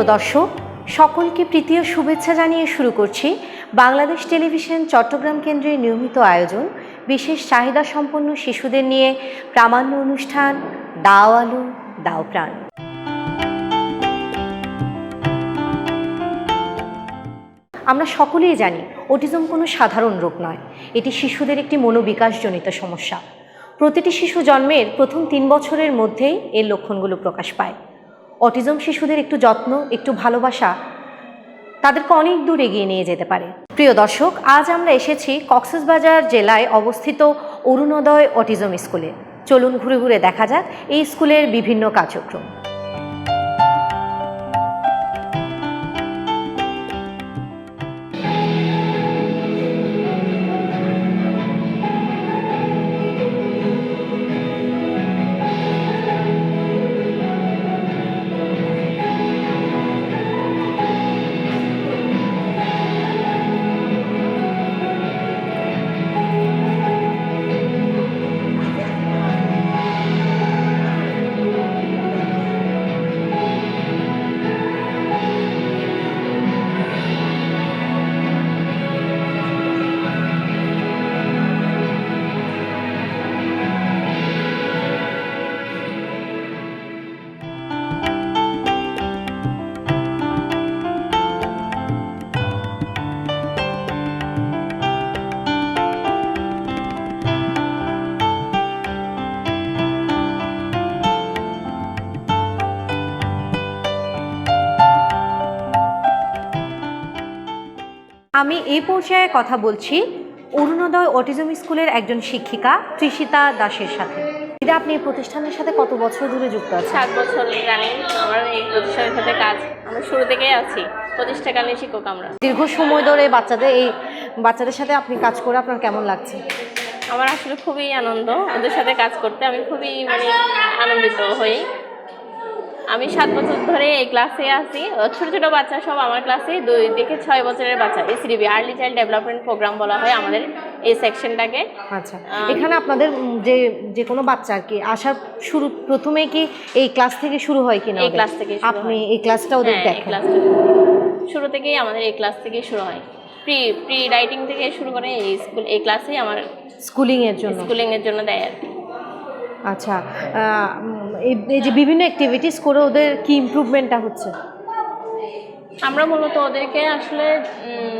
প্রিয় দর্শক, সকলকে প্রীতীয় শুভেচ্ছা জানিয়ে শুরু করছি বাংলাদেশ টেলিভিশন চট্টগ্রাম কেন্দ্রের নিয়মিত আয়োজন। বিশেষ চাহিদা সম্পন্ন শিশুদের নিয়ে প্রামাণ্য অনুষ্ঠান, দাও আলু, দাও প্রাণ। আমরা সকলেই জানি, অটিজম কোনো সাধারণ রোগ নয়। এটি শিশুদের একটি মনোবিকাশজনিত সমস্যা। প্রতিটি শিশু জন্মের প্রথম তিন বছরের মধ্যেই এর লক্ষণগুলো প্রকাশ পায়। অটিজম শিশুদের একটু যত্ন, একটু ভালোবাসা তাদেরকে অনেক দূর এগিয়ে নিয়ে যেতে পারে। প্রিয় দর্শক, আজ আমরা এসেছি কক্সবাজার জেলায় অবস্থিত অরুণোদয় অটিজম স্কুলে। চলুন ঘুরে ঘুরে দেখা যাক এই স্কুলের বিভিন্ন কার্যক্রম। আমি এই পর্যায়ে কথা বলছি অরুণোদয় অটিজম স্কুলের একজন শিক্ষিকা তৃষিতা দাসের সাথে। দিদা আপনি এই প্রতিষ্ঠানের সাথে কত বছর ধরে যুক্ত আছেন? সাত বছর রানিং আমার এই প্রতিষ্ঠানের সাথে কাজ আমরা শুরু থেকেই আছি। প্রতিষ্ঠাকালীন শিক্ষক আমরা। দীর্ঘ সময় ধরে বাচ্চাদের এই বাচ্চাদের সাথে আপনি কাজ করে আপনার কেমন লাগছে? আমার আসলে খুবই আনন্দ। ওদের সাথে কাজ করতে আমি খুবই মানে আনন্দিত হই। আমি সাত বছর ধরে এই ক্লাসে আছি। ছোট ছোট বাচ্চা সব আমার ক্লাসে দুই থেকে ছয় বছরের বাচ্চা। ACDB early child development programme বলা হয় আমাদের এই সেকশনটাকে আচ্ছা এখানে আপনাদের যে যে কোনো বাচ্চা আর কি আসার শুরু প্রথমে কি এই ক্লাস থেকে শুরু হয় কিনা এই ক্লাস থেকে আপনি এই ক্লাসটা ওদের হ্যাঁ দেখেন। শুরু থেকেই আমাদের এই ক্লাস থেকেই শুরু হয়। প্রি প্রি রাইটিং থেকে শুরু করে এই স্কুল এই ক্লাসেই আমার স্কুলিংয়ের জন্য। স্কুলিংয়ের জন্য দেয় আর কি। আচ্ছা এই- যে বিভিন্ন অ্যাক্টিভিটিস করে ওদের কি ইম্প্রুভমেন্টটা হচ্ছে? আমরা মূলত ওদেরকে আসলে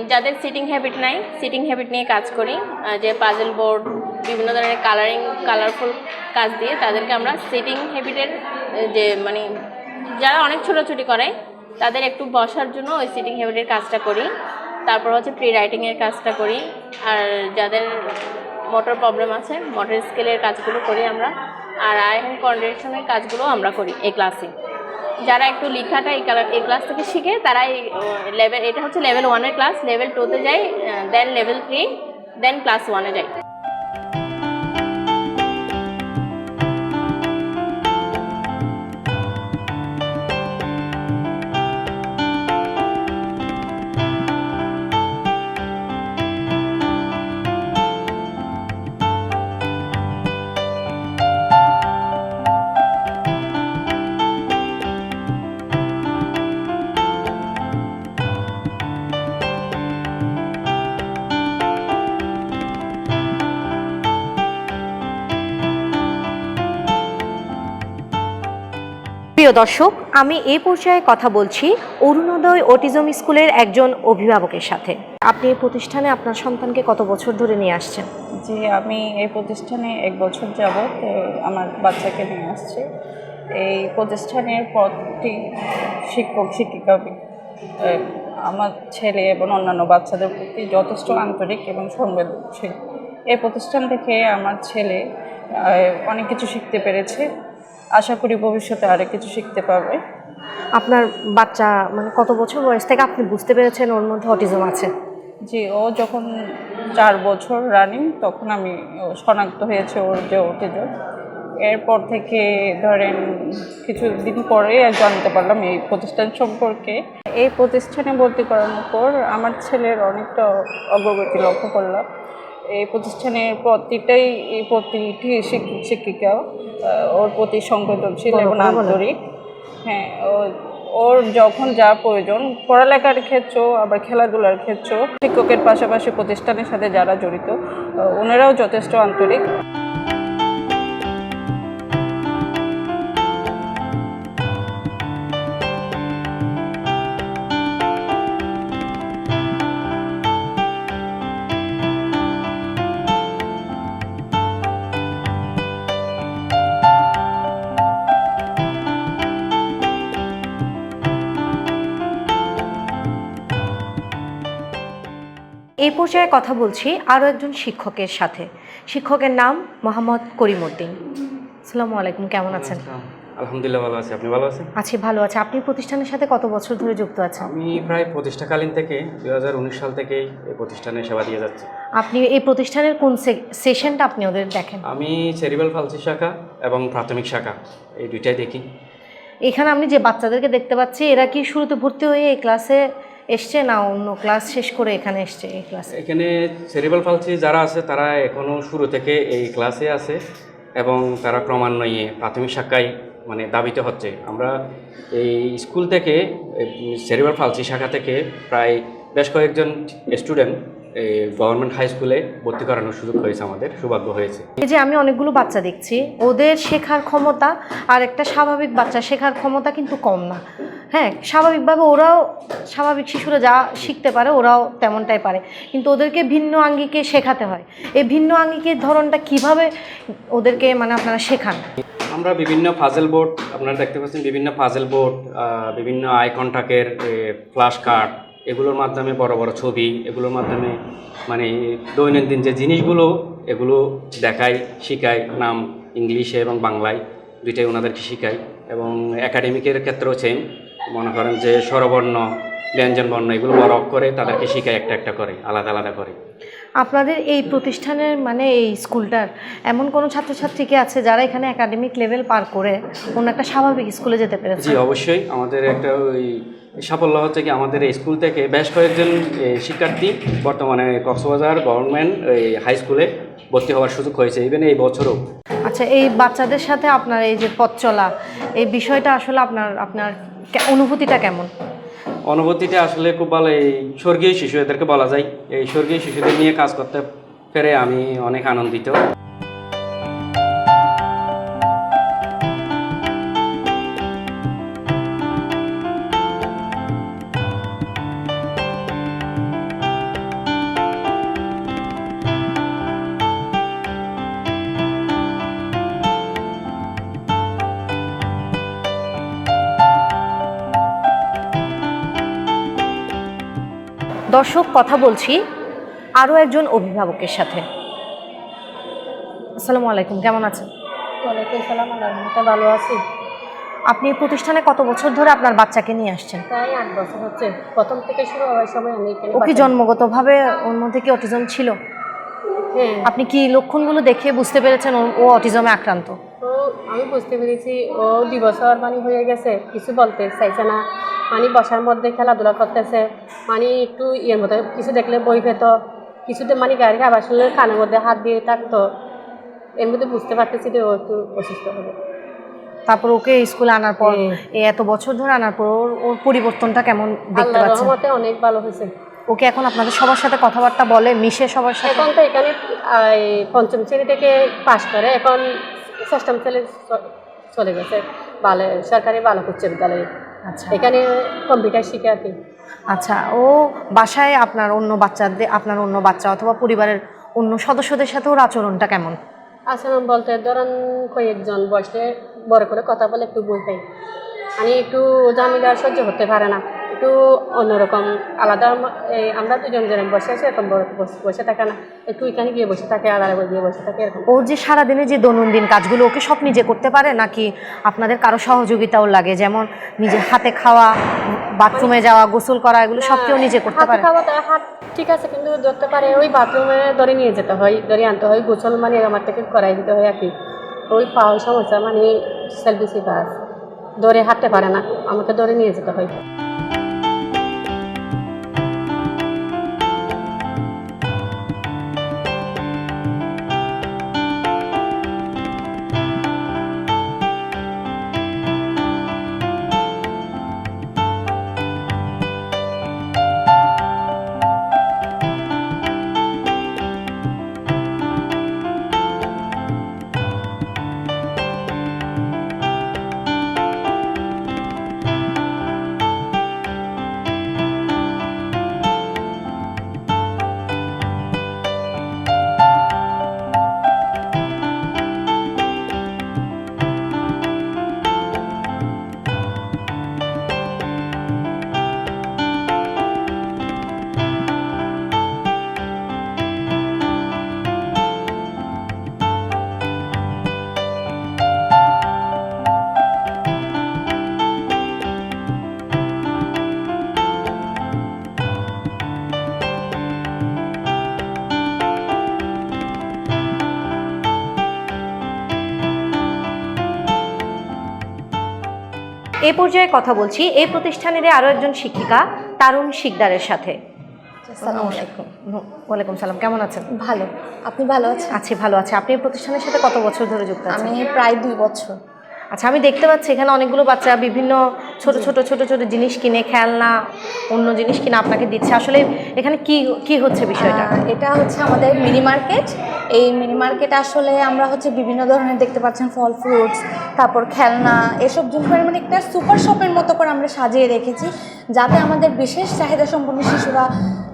যাদের সিটিং হ্যাবিট নাই সিটিং হ্যাবিট নিয়ে কাজ করি। যে পাজল বোর্ড বিভিন্ন ধরনের কালারিং কালারফুল কাজ দিয়ে তাদেরকে আমরা সিটিং হ্যাবিটের যে মানে যারা অনেক ছোটাছুটি করে, তাদের একটু বসার জন্য ওই সিটিং হ্যাবিটের কাজটা করি। তারপর হচ্ছে প্রি রাইটিংয়ের কাজটা করি। আর যাদের মোটর প্রবলেম আছে মোটর স্কেলের কাজগুলো করি আমরা। আর আই হ্যান্ড কন্ডিশনের কাজগুলো আমরা করি এই ক্লাসে যারা একটু লেখাটা এই কালার এই ক্লাস থেকে শিখে, তারা এই লেভেল এটা হচ্ছে লেভেল ওয়ানের ক্লাস লেভেল টুতে যায় then level three then class ওয়ানে যায় প্রিয় দর্শক, আমি এই পর্যায়ে কথা বলছি অরুণোদয় অটিজম স্কুলের একজন অভিভাবকের সাথে। আপনি এই প্রতিষ্ঠানে আপনার সন্তানকে কত বছর ধরে নিয়ে আসছেন? জি, আমি এই প্রতিষ্ঠানে এক বছর যাবৎ আমার বাচ্চাকে নিয়ে আসছি। এই প্রতিষ্ঠানের পদটি শিক্ষক, শিক্ষিকা আমার ছেলে এবং অন্যান্য বাচ্চাদের প্রতি যথেষ্ট আন্তরিক এবং সংবেদনশীল। এই প্রতিষ্ঠান থেকে আমার ছেলে অনেক কিছু শিখতে পেরেছে। আশা করি ভবিষ্যতে আরও কিছু শিখতে পারবে। আপনার বাচ্চা মানে কত বছর বয়স থেকে আপনি বুঝতে পেরেছেন ওর মধ্যে অটিজম আছে? জি ও যখন চার বছর রানিং তখন আমি ও শনাক্ত হয়েছে ওর যে অটিজম। এরপর থেকে ধরেন কিছুদিন পরে জানতে পারলাম এই প্রতিষ্ঠান সম্পর্কে। এই প্রতিষ্ঠানে ভর্তি করানোর পর আমার ছেলের অনেকটা অগ্রগতি লক্ষ্য করলাম। এই প্রতিষ্ঠানের প্রতিটাই প্রতিটি শিক্ষক শিক্ষিকা ওর প্রতি সংবেদনশীল এবং বলো। আন্তরিক হ্যাঁ ও ওর যখন যা প্রয়োজন পড়ালেখার ক্ষেত্রেও আবার খেলাধুলার ক্ষেত্রেও শিক্ষকের পাশাপাশি প্রতিষ্ঠানের সাথে যারা জড়িত ওনারাও যথেষ্ট আন্তরিক এই পর্যায়ে কথা বলছি আরও একজন শিক্ষকের সাথে। শিক্ষকের নাম মোহাম্মদ করিমউদ্দিন। আসসালামু আলাইকুম কেমন আছেন? আলহামদুলিল্লাহ ভালো আছি। আপনি ভালো আছেন? আছি ভালো আছে। আপনি প্রতিষ্ঠানের সাথে কত বছর ধরে যুক্ত আছেন? আমি প্রায় প্রতিষ্ঠাকালীন থেকে দু হাজার উনিশ সাল থেকেই এই প্রতিষ্ঠানে সেবা দিয়ে যাচ্ছি। আপনি এই প্রতিষ্ঠানের কোন সেশনটা আপনি ওদের দেখেন? আমি সেরিবাল ফালসি শাখা এবং প্রাথমিক শাখা এই দুইটাই দেখি। এখানে আমি যে বাচ্চাদেরকে দেখতে পাচ্ছি এরা কি শুরুতে ভর্তি হয়ে এই ক্লাসে এসছে না অন্য ক্লাস শেষ করে এখানে এসছে এই ক্লাসে এখানে সেরিবাল ফালসি যারা আছে, তারা এখনও শুরু থেকে এই ক্লাসে আছে এবং তারা ক্রমান্বয়ে প্রাথমিক শাখায় মানে দাবিতে হচ্ছে। আমরা এই স্কুল থেকে সেরিবাল ফালসি শাখা থেকে প্রায় বেশ কয়েকজন স্টুডেন্ট গভর্নমেন্ট হাই স্কুলে ভর্তি করানোর সুযোগ হয়েছে আমাদের সৌভাগ্য হয়েছে। এই যে আমি অনেকগুলো বাচ্চা দেখছি ওদের শেখার ক্ষমতা আর একটা স্বাভাবিক বাচ্চা শেখার ক্ষমতা কিন্তু কম না। হ্যাঁ স্বাভাবিকভাবে ওরাও স্বাভাবিক শিশুরা যা শিখতে পারে ওরাও তেমনটাই পারে। কিন্তু ওদেরকে ভিন্ন আঙ্গিকে শেখাতে হয়। এই ভিন্ন আঙ্গিকের ধরনটা কীভাবে ওদেরকে মানে আপনারা শেখান? আমরা বিভিন্ন ফাজেল বোর্ড আপনারা দেখতে পাচ্ছেন বিভিন্ন ফাজেল বোর্ড বিভিন্ন আই কন্টাক্টের ফ্ল্যাশ কার্ড এগুলোর মাধ্যমে বড় বড় ছবি এগুলোর মাধ্যমে মানে দৈনন্দিন যে জিনিসগুলো এগুলো দেখায় শিখাই নাম ইংলিশে এবং বাংলায় দুইটাই ওনাদেরকে শিখাই এবং একাডেমিকের ক্ষেত্রেও সেম মনে করেন যে স্বরবর্ণ ব্যঞ্জনবর্ণ এগুলো বড় করে তাদেরকে শিখাই একটা একটা করে আলাদা আলাদা করে। আপনাদের এই প্রতিষ্ঠানের মানে এই স্কুলটার এমন কোনো ছাত্রছাত্রী কি আছে যারা এখানে একাডেমিক লেভেল পার করে অন্য একটা স্বাভাবিক স্কুলে যেতে পেরেছে? জি অবশ্যই। আমাদের একটা ওই সাফল্য হচ্ছে কি আমাদের এই স্কুল থেকে বেশ কয়েকজন শিক্ষার্থী বর্তমানে কক্সবাজার গভর্নমেন্ট হাই স্কুলে ভর্তি হওয়ার সুযোগ হয়েছে ইভেন এই বছরও। আচ্ছা এই বাচ্চাদের সাথে আপনার এই যে পথ চলা এই বিষয়টা আসলে আপনার আপনার অনুভূতিটা কেমন? অনুভূতিটা আসলে খুব ভালো এই স্বর্গীয় শিশু এদেরকে বলা যায়। এই স্বর্গীয় শিশুদের নিয়ে কাজ করতে পেরে আমি অনেক আনন্দিত। দর্শক কথা বলছি আরও একজন অভিভাবকের সাথে। আসসালামু আলাইকুম কেমন আছেন? ওয়ালাইকুম সালাম আলহামদুলিল্লাহ ভালো আছি। আপনি প্রতিষ্ঠানে কত বছর ধরে আপনার বাচ্চাকে নিয়ে আসছেন? প্রায় আট বছর হচ্ছে। প্রথম থেকে শুরু হওয়ার সময় আমি এখানে ও কি জন্মগতভাবে ওর মধ্যে কি অটিজম ছিল? হ্যাঁ। আপনি কি লক্ষণগুলো দেখে বুঝতে পেরেছেন ও- অটিজমে আক্রান্ত? তো আমি বুঝতে পেরেছি। ও দুই বছর মানে হয়ে গেছে কিছু বলতে চাইছে না। মানে বসার মধ্যে খেলাধুলা করতেছে। মানে একটু ইয়ের মতো কিছু দেখলে বই পেত কিছুতে মানে গাড়ি খাবার শুনলে কানের মধ্যে হাত দিয়ে থাকতো। এর মধ্যে বুঝতে পারতেছি যে ও একটু অসুস্থ হবে। তারপর ওকে স্কুলে আনার পর হ্যাঁ। এই এত বছর ধরে আনার পর ওর ওর পরিবর্তনটা কেমন দেখতে পাচ্ছেন? রহমতে অনেক ভালো হয়েছে। ওকে এখন আপনাদের সবার সাথে কথাবার্তা বলে মিশে সবার সাথে? এখন তো এখানে এই পঞ্চম শ্রেণি থেকে পাশ করে এখন ষষ্ঠম শ্রেণি চলে গেছে। বালে সরকারি বালক উচ্চ বিদ্যালয়ে। এখানে কম্পিউটার শিখে আর কি। আচ্ছা ও বাসায় আপনার অন্য বাচ্চাদের আপনার অন্য বাচ্চা অথবা পরিবারের অন্য সদস্যদের সাথে ওর আচরণটা কেমন? আচরণ বলতে ধরেন কয়েকজন বসলে বড় করে কথা বলে একটু বলতে আমি একটু জামিলা সহ্য করতে পারে না। একটু অন্যরকম আলাদা এই আমরা দুজন জন বসে আছি এরকম বসে থাকে না। একটু এখানে গিয়ে বসে থাকে আলাদা গিয়ে বসে থাকে এরকম। ওর যে সারাদিনে যে দৈনন্দিন কাজগুলো ওকে সব নিজে করতে পারে? নাকি আপনাদের কারও সহযোগিতাও লাগে? যেমন নিজে হাতে খাওয়া বাথরুমে যাওয়া গোসল করা এগুলো সব কেউ নিজে করতে পারে? খাওয়া হাত ঠিক আছে কিন্তু ধরতে পারে ওই বাথরুমে ধরে নিয়ে যেতে হয় ধরে আনতে হয় গোসল মানে আমার থেকে করাই দিতে হয় আর কি। ওই পাওয়ার সমস্যা মানে সেলফি কাজ ধরে হাঁটতে পারে না আমাকে ধরে নিয়ে যেতে হয়। এই পর্যায়ে কথা বলছি। এই প্রতিষ্ঠানের আরও একজন শিক্ষিকা তারুণ শিকদারের সাথে। ওয়ালাইকুম সালাম। কেমন আছেন? ভালো। আপনি ভালো আছেন? আছি ভালো আছে। আপনি এই প্রতিষ্ঠানের সাথে কত বছর ধরে যুক্ত আছেন? আমি প্রায় দুই বছর। আচ্ছা আমি দেখতে পাচ্ছি এখানে অনেকগুলো বাচ্চা, বিভিন্ন ছোট ছোট ছোট ছোট জিনিস কিনে, খেলনা, অন্য জিনিস কিনে আপনাকে দিচ্ছে। আসলে এখানে কি কি হচ্ছে বিষয়টা? এটা হচ্ছে আমাদের মিনি মার্কেট এই মিনি মার্কেট আসলে আমরা হচ্ছে বিভিন্ন ধরনের দেখতে পাচ্ছেন ফল ফ্রুটস তারপর খেলনা, এসব জিনিস মানে একটা সুপার শপের মতো করে আমরা সাজিয়ে রেখেছি, যাতে আমাদের বিশেষ চাহিদা সম্পন্ন শিশুরা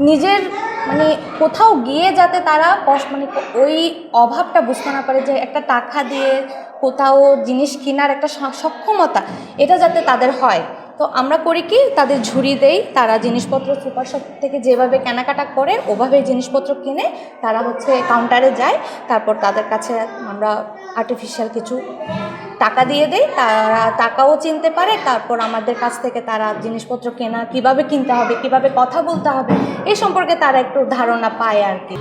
নিজের মানে কোথাও গিয়ে যাতে তারা মানে ওই অভাবটা বুঝতে না পারে যে একটা টাকা দিয়ে কোথাও জিনিস কেনার একটা সক্ষমতা, এটা যাতে তাদের হয়। তো আমরা করি কি, তাদের ঝুড়ি দেই, তারা জিনিসপত্র সুপার শপ থেকে যেভাবে কেনাকাটা করে ওভাবে জিনিসপত্র কিনে তারা হচ্ছে কাউন্টারে যায়, তারপর তাদের কাছে আমরা আর্টিফিশিয়াল কিছু টাকা দিয়ে দেই, তারা টাকাও চিনতে পারে, তারপর আমাদের কাছ থেকে তারা জিনিসপত্র কেনা, কীভাবে কিনতে হবে, কীভাবে কথা বলতে হবে, এই সম্পর্কে তারা একটু ধারণা পায় আর কি।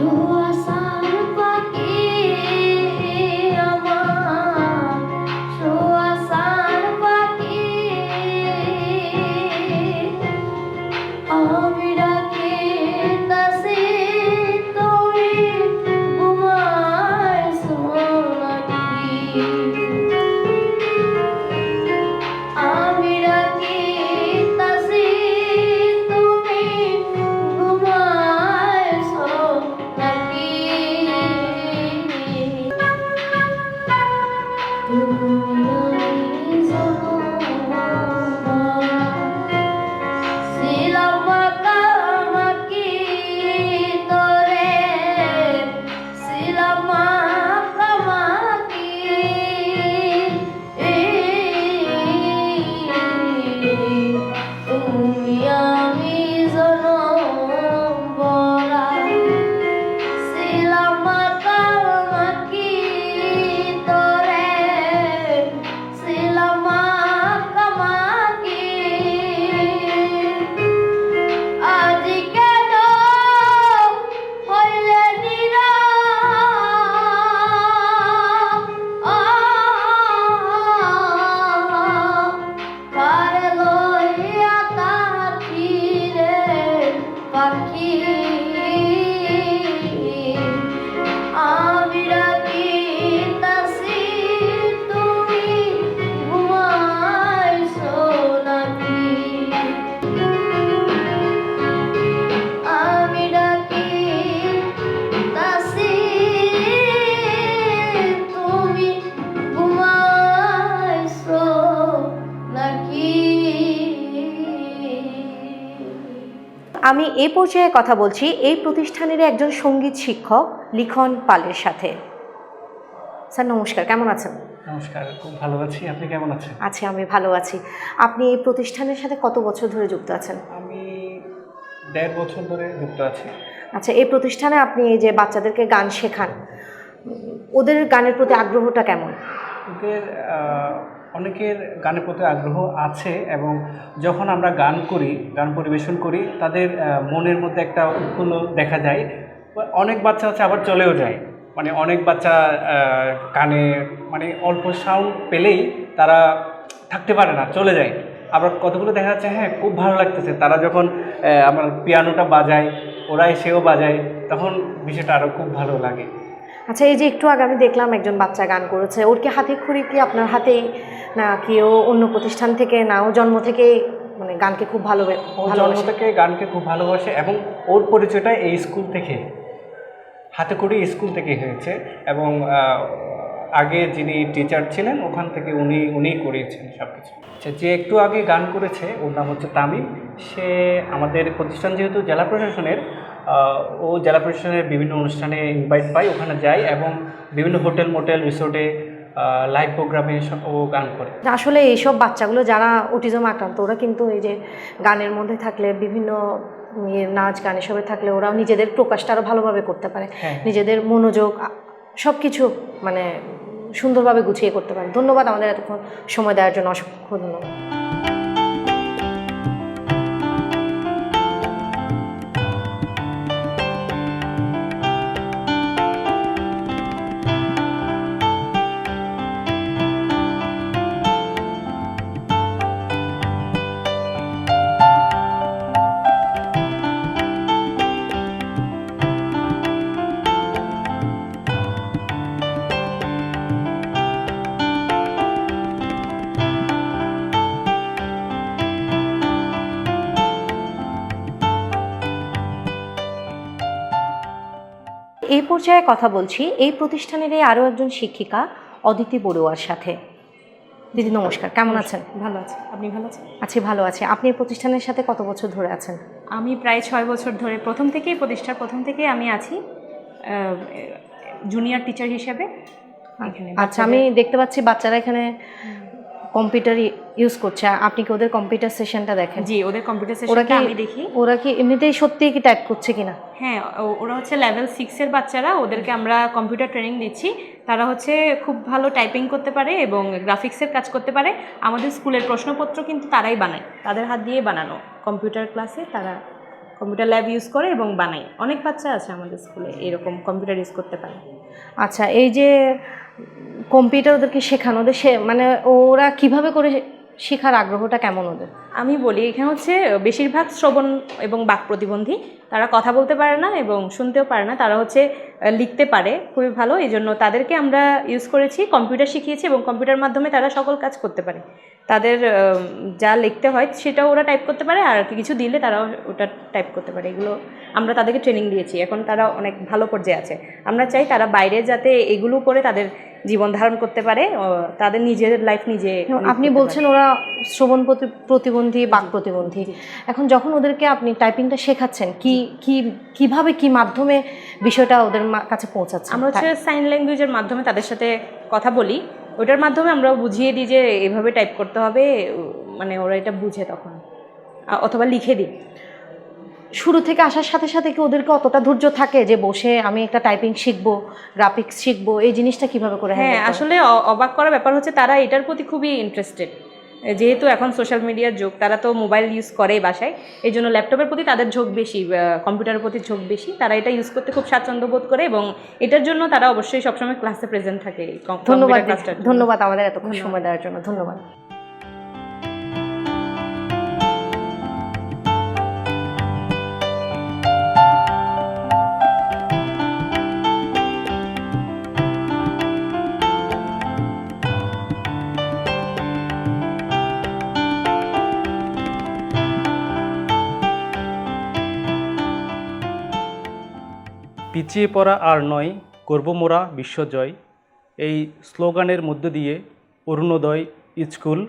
আমি এ পর্যায়ে কথা বলছি এই প্রতিষ্ঠানের একজন সংগীত শিক্ষক লিখন পালের সাথে। স্যার নমস্কার। কেমন আছেন? নমস্কার খুব ভালো আছি। আপনি কেমন আছেন? আছি আমি ভালো আছি। আপনি এই প্রতিষ্ঠানের সাথে কত বছর ধরে যুক্ত আছেন? আমি দেড় বছর ধরে যুক্ত আছি। আচ্ছা এই প্রতিষ্ঠানে আপনি এই যে বাচ্চাদেরকে গান শেখান ওদের গানের প্রতি আগ্রহটা কেমন? ওদের অনেকের গানের প্রতি আগ্রহ আছে এবং যখন আমরা গান করি, গান পরিবেশন করি, তাদের মনের মধ্যে একটা উৎফুল্ল দেখা যায়। অনেক বাচ্চা হচ্ছে আবার চলেও যায়। মানে অনেক বাচ্চা কানে মানে অল্প সাউন্ড পেলেই তারা থাকতে পারে না, চলে যায়। আবার কতগুলো দেখা যাচ্ছে হ্যাঁ খুব ভালো লাগতেছে। তারা যখন আমার পিয়ানোটা বাজায়, ওরা এসেও বাজায়, তখন বিষয়টা আরও খুব ভালো লাগে। আচ্ছা এই যে একটু আগে আমি দেখলাম একজন বাচ্চা গান করেছে। ওর কি হাতে খড়ি কি আপনার হাতেই না কি ও অন্য প্রতিষ্ঠান থেকে না ও জন্ম থেকে মানে গানকে খুব ভালো জন্ম থেকে গানকে খুব ভালোবাসে এবং ওর পরিচয়টা এই স্কুল থেকে হাতে করে স্কুল থেকে হয়েছে এবং আগে যিনি টিচার ছিলেন ওখান থেকে উনি উনিই করিয়েছেন সব কিছু আচ্ছা যে একটু আগে গান করেছে ওর নাম হচ্ছে তামিম। সে আমাদের প্রতিষ্ঠান যেহেতু জেলা প্রশাসনের ও জেলা প্রশাসনের বিভিন্ন অনুষ্ঠানে ইনভাইট পায় ওখানে যায় এবং বিভিন্ন হোটেল মোটেল রিসোর্টে লাইভ প্রোগ্রামে ও গান করে। আসলে এইসব বাচ্চাগুলো যারা অটিজম আক্রান্ত ওরা কিন্তু এই যে গানের মধ্যে থাকলে বিভিন্ন ইয়ে নাচ গান এসবে থাকলে ওরাও নিজেদের প্রকাশটা আরও ভালোভাবে করতে পারে। হ্যাঁ। নিজেদের মনোযোগ সব কিছু মানে সুন্দরভাবে গুছিয়ে করতে পারেন। ধন্যবাদ আমাদের এতক্ষণ সময় দেওয়ার জন্য। অসংখ্য ধন্যবাদ। পর্যায়ে কথা বলছি এই প্রতিষ্ঠানেরই আরও একজন শিক্ষিকা অদিতি বড়ুয়ার সাথে। দিদি নমস্কার। কেমন আছেন? ভালো আছে। আপনি ভালো আছেন? আছি ভালো আছি। আপনি এই প্রতিষ্ঠানের সাথে কত বছর ধরে আছেন? আমি প্রায় ছয় বছর ধরে প্রথম থেকেই প্রতিষ্ঠার প্রথম থেকেই আমি আছি জুনিয়র টিচার হিসেবে। আচ্ছা আমি দেখতে পাচ্ছি বাচ্চারা এখানে কম্পিউটার ইউজ করছে। আপনি কি ওদের কম্পিউটার সেশনটা দেখেন? জি ওদের কম্পিউটার সেশনটা আমি দেখি। ওরা কি এমনিতেই সত্যিই কি টাইপ করছে কিনা? হ্যাঁ ওরা হচ্ছে লেভেল সিক্সের বাচ্চারা ওদেরকে আমরা কম্পিউটার ট্রেনিং দিচ্ছি। তারা হচ্ছে খুব ভালো টাইপিং করতে পারে এবং গ্রাফিক্সের কাজ করতে পারে। আমাদের স্কুলের প্রশ্নপত্র কিন্তু তারাই বানায়। তাদের হাত দিয়ে বানানো। কম্পিউটার ক্লাসে তারা কম্পিউটার ল্যাব ইউজ করে এবং বানায়। অনেক বাচ্চা আছে আমাদের স্কুলে এরকম কম্পিউটার ইউজ করতে পারে। আচ্ছা এই যে কম্পিউটার ওদেরকে শেখানো, ওদের সে মানে ওরা কীভাবে করে শেখার আগ্রহটা কেমন ওদের? আমি বলি, এখানে হচ্ছে বেশিরভাগ শ্রবণ এবং বাক প্রতিবন্ধী, তারা কথা বলতে পারে না এবং শুনতেও পারে না, তারা হচ্ছে লিখতে পারে, খুবই ভালো এই জন্য তাদেরকে আমরা ইউজ করেছি, কম্পিউটার শিখিয়েছি এবং কম্পিউটার মাধ্যমে তারা সকল কাজ করতে পারে। তাদের যা লিখতে হয় সেটাও ওরা টাইপ করতে পারে আর কিছু দিলে তারাও ওটা টাইপ করতে পারে। এগুলো আমরা তাদেরকে ট্রেনিং দিয়েছি। এখন তারা অনেক ভালো পর্যায়ে আছে। আমরা চাই তারা বাইরে যাতে এগুলো করে তাদের জীবন ধারণ করতে পারে তাদের নিজের লাইফ নিজে আপনি বলছেন ওরা শ্রবণ প্রতি- প্রতিবন্ধী বাক প্রতিবন্ধী। এখন যখন ওদেরকে আপনি টাইপিংটা শেখাচ্ছেন কি কি কীভাবে কি মাধ্যমে বিষয়টা ওদের মা- কাছে পৌঁছাচ্ছে আমরা হচ্ছে সাইন ল্যাঙ্গুয়েজের মাধ্যমে তাদের সাথে কথা বলি। ওটার মাধ্যমে আমরা বুঝিয়ে দিই যে এভাবে টাইপ করতে হবে মানে ওরা এটা বুঝে তখন। অথবা লিখে দিই। শুরু থেকে আসার সাথে সাথে কি ওদেরকে অতটা ধৈর্য থাকে যে বসে আমি একটা টাইপিং শিখব গ্রাফিক্স শিখব এই জিনিসটা কীভাবে করে হ্যাঁ আসলে অবাক করার ব্যাপার হচ্ছে তারা এটার প্রতি খুবই ইন্টারেস্টেড যেহেতু এখন সোশ্যাল মিডিয়ার যোগ তারা তো মোবাইল ইউজ করেই বাসায়। এই জন্য ল্যাপটপের প্রতি তাদের ঝোঁক বেশি কম্পিউটারের প্রতি ঝোঁক বেশি। তারা এটা ইউজ করতে খুব স্বাচ্ছন্দ্য বোধ করে এবং এটার জন্য তারা অবশ্যই সবসময় ক্লাসে প্রেজেন্ট থাকে ধন্যবাদ। ধন্যবাদ আমাদের এতক্ষণ সময় দেওয়ার জন্য। ধন্যবাদ। পিছিয়ে পড়া আর নয়, করব মোরা বিশ্বজয় এই স্লোগানের মধ্য দিয়ে অরুণোদয় স্কুল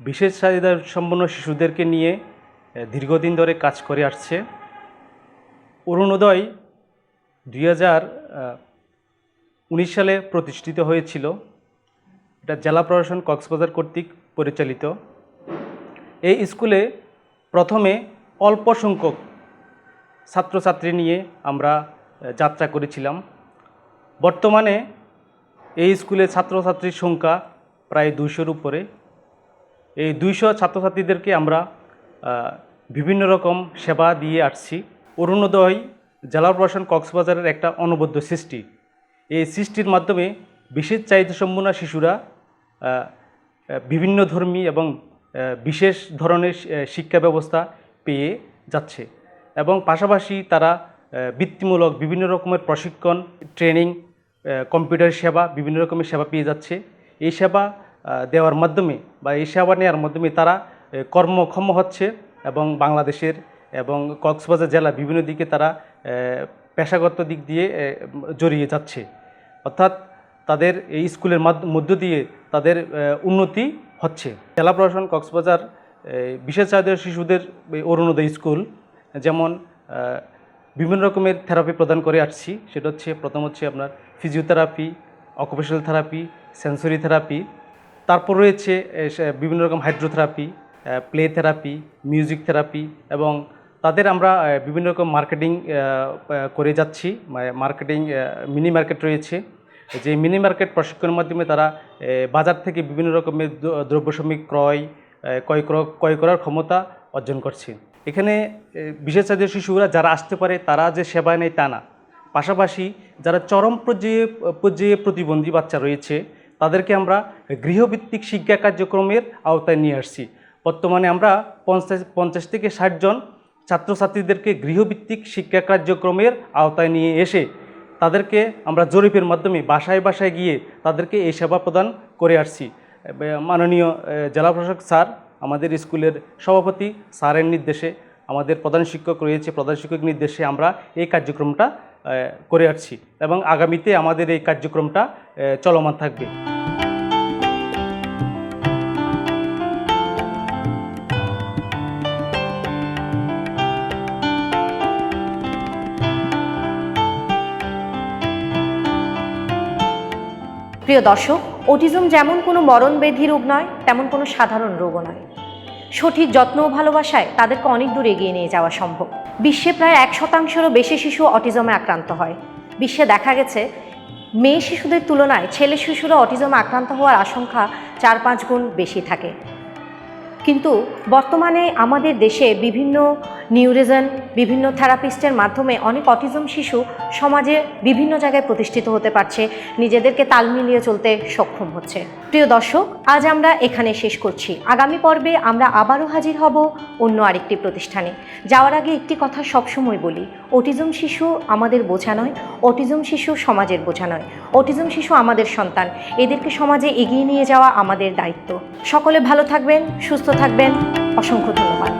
বিশেষ চাহিদা সম্পন্ন শিশুদেরকে নিয়ে দীর্ঘদিন ধরে কাজ করে আসছে। অরুণোদয় দুই হাজার উনিশ সালে প্রতিষ্ঠিত হয়েছিল। এটা জেলা প্রশাসন কক্সবাজার কর্তৃক পরিচালিত। এই স্কুলে প্রথমে অল্প সংখ্যক ছাত্রছাত্রী নিয়ে আমরা যাত্রা করেছিলাম। বর্তমানে এই স্কুলে ছাত্রছাত্রীর সংখ্যা প্রায় দুইশোর উপরে। এই দুইশো ছাত্রছাত্রীদেরকে আমরা বিভিন্ন রকম সেবা দিয়ে আসছি। অরুণোদয় জেলা প্রশাসন কক্সবাজারের একটা অনবদ্য সৃষ্টি। এই সৃষ্টির মাধ্যমে বিশেষ চাহিদা সম্পন্ন শিশুরা বিভিন্ন ধর্মী এবং বিশেষ ধরনের শিক্ষা ব্যবস্থা পেয়ে যাচ্ছে। এবং পাশাপাশি তারা বৃত্তিমূলক বিভিন্ন রকমের প্রশিক্ষণ, ট্রেনিং কম্পিউটার সেবা, বিভিন্ন রকমের সেবা পেয়ে যাচ্ছে। এই সেবা দেওয়ার মাধ্যমে বা এই সেবা নেওয়ার মাধ্যমে তারা কর্মক্ষম হচ্ছে এবং বাংলাদেশের এবং কক্সবাজার জেলা বিভিন্ন দিকে তারা পেশাগত দিক দিয়ে জড়িয়ে যাচ্ছে। অর্থাৎ তাদের এই স্কুলের মধ্য দিয়ে তাদের উন্নতি হচ্ছে। জেলা প্রশাসন কক্সবাজার বিশেষ চাহিদা শিশুদের অরুণোদয় স্কুল, যেমন বিভিন্ন রকমের থেরাপি প্রদান করে আসছি। সেটা হচ্ছে, প্রথম হচ্ছে আপনার physiotherapy occupational therapy sensory therapy তারপর রয়েছে বিভিন্ন রকম hydrotherapy play therapy music therapy এবং তাদের আমরা বিভিন্ন রকম মার্কেটিং করে যাচ্ছি। মার্কেটিং মিনি মার্কেট রয়েছে। যে মিনি মার্কেট প্রশিক্ষণের মাধ্যমে তারা বাজার থেকে বিভিন্ন রকমের দ্র- দ্রব্যসামগ্রী ক্রয় ক্রয় ক্রয় করার ক্ষমতা অর্জন করছে। এখানে বিশেষ চাহিদা শিশুরা যারা আসতে পারে, তারা যে সেবা নেয় তা না। পাশাপাশি যারা চরম পর্যায়ে পর্যায়ে প্রতিবন্ধী বাচ্চা রয়েছে, তাদেরকে আমরা গৃহভিত্তিক শিক্ষা কার্যক্রমের আওতায় নিয়ে আসছি। বর্তমানে আমরা পঞ্চাশ পঞ্চাশ থেকে ষাট জন ছাত্রছাত্রীদেরকে গৃহভিত্তিক শিক্ষা কার্যক্রমের আওতায় নিয়ে এসে তাদেরকে আমরা জরিপের মাধ্যমে বাসায় বাসায় গিয়ে তাদেরকে এই সেবা প্রদান করে আসছি। মাননীয় জেলা প্রশাসক স্যার আমাদের স্কুলের সভাপতি স্যারের নির্দেশে আমাদের প্রধান শিক্ষক রয়েছে, প্রধান শিক্ষক নির্দেশে আমরা এই কার্যক্রমটা করে আসছি এবং আগামীতে আমাদের এই কার্যক্রমটা চলমান থাকবে। প্রিয় দর্শক, অটিজম যেমন কোনো মরণব্যাধি রোগ নয়, তেমন কোনো সাধারণ রোগও নয়। সঠিক যত্ন ও ভালোবাসায় তাদেরকে অনেক দূর এগিয়ে নিয়ে যাওয়া সম্ভব। বিশ্বে প্রায় এক শতাংশেরও বেশি শিশু অটিজমে আক্রান্ত হয়। বিশ্বে দেখা গেছে, মেয়ে শিশুদের তুলনায় ছেলে শিশুরা অটিজমে আক্রান্ত হওয়ার আশঙ্কা চার পাঁচ গুণ বেশি থাকে। কিন্তু বর্তমানে আমাদের দেশে বিভিন্ন নিউরিজন, বিভিন্ন থেরাপিস্টের মাধ্যমে অনেক অটিজম শিশু সমাজে বিভিন্ন জায়গায় প্রতিষ্ঠিত হতে পারছে, নিজেদেরকে তাল মিলিয়ে চলতে সক্ষম হচ্ছে। প্রিয় দর্শক, আজ আমরা এখানে শেষ করছি। আগামী পর্বে আমরা আবারও হাজির হব অন্য আরেকটি প্রতিষ্ঠানে। যাওয়ার আগে একটি কথা সবসময় বলি, অটিজম শিশু আমাদের বোঝা নয়, অটিজম শিশু সমাজের বোঝা নয়। অটিজম শিশু আমাদের সন্তান, এদেরকে সমাজে এগিয়ে নিয়ে যাওয়া আমাদের দায়িত্ব। সকলে ভালো থাকবেন, সুস্থ থাকবেন। অসংখ্য ধন্যবাদ।